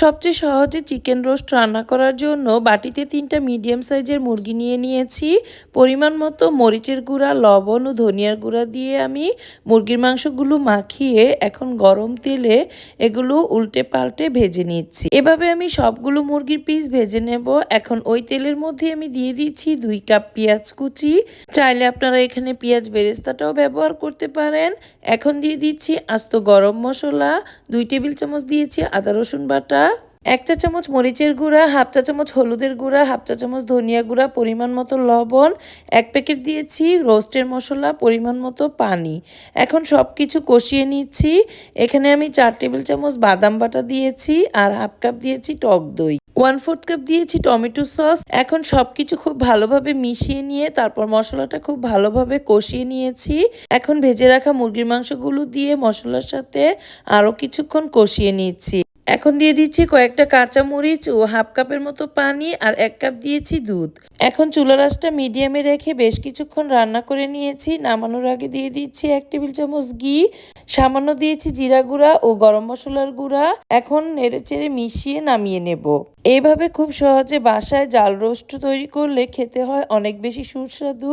সবচেয়ে সহজে chicken roast রান্না করার জন্য বাটিতে তিনটা মিডিয়াম সাইজের মুরগি নিয়ে নিয়েছি। পরিমাণ মতো মরিচের গুঁড়া, লবণ ও ধনিয়ার গুঁড়া দিয়ে আমি মুরগির মাংসগুলো মাখিয়ে এখন গরম তেলে এগুলো উল্টে পাল্টে ভেজে নিচ্ছি। এভাবে আমি সবগুলো মুরগির পিস ভেজে নেব। এখন ওই তেলের মধ্যে আমি দিয়ে দিচ্ছি দুই কাপ পেঁয়াজ কুচি। চাইলে আপনারা এখানে পেঁয়াজ বেরেস্তাটাও ব্যবহার করতে পারেন। এখন দিয়ে দিচ্ছি আস্ত গরম মশলা। দুই টেবিল চামচ দিয়েছি আদা রসুন বাটা। এক চা চামচ মরিচের গুঁড়া, হাফ চা চামচ হলুদের গুঁড়া, হাফ চা চামচ ধনিয়া গুঁড়া, পরিমাণ মতো লবণ, এক প্যাকেট দিয়েছি রোস্টের মশলা, পরিমাণ মতো পানি। এখন সব কিছু কষিয়ে নিচ্ছি। এখানে আমি চার টেবিল চামচ বাদাম বাটা দিয়েছি আর হাফ কাপ দিয়েছি টক দই। ওয়ান ফোর্থ কাপ দিয়েছি টমেটো সস। এখন সব কিছু খুব ভালোভাবে মিশিয়ে নিয়ে তারপর মশলাটা খুব ভালোভাবে কষিয়ে নিয়েছি। এখন ভেজে রাখা মুরগির মাংসগুলো দিয়ে মশলার সাথে আরও কিছুক্ষণ কষিয়ে নিচ্ছি। এখন দিয়ে দিচ্ছি কয়েকটা কাঁচা মরিচ ও হাফ কাপের মতো পানি আর এক কাপ দিয়েছি দুধ। এখন চুলা রাসটা মিডিয়ামে রেখে বেশ কিছুক্ষণ রান্না করে নিয়েছি। নামানোর আগে দিয়ে দিচ্ছি এক টেবিল চামচ ঘি, সামান্য দিয়েছি জিরা গুঁড়া ও গরম মশলার গুঁড়া। এখন নেড়ে চেড়ে মিশিয়ে নামিয়ে নেব। এইভাবে খুব সহজে বাসায় জাল রোস্ট তৈরি করলে খেতে হয় অনেক বেশি সুস্বাদু।